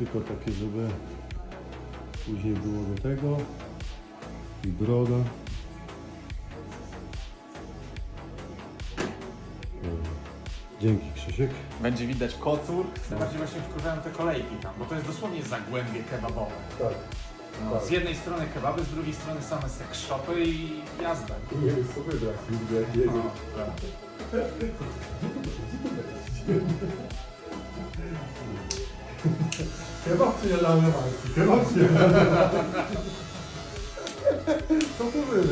tylko takie, żeby później było do tego i broda. Dzięki Krzysiek. Będzie widać kocur. Najbardziej właśnie wkurzają te kolejki tam, bo to jest dosłownie zagłębie kebabowe. Tak. No, Tak. Z jednej strony kebaby, z drugiej strony same sex shopy i jazda. Nie wiem co wybrać, nigdy jak jedzie. Kebap sinirlenme var. Kebap sinirlenme. Çok mu böyle?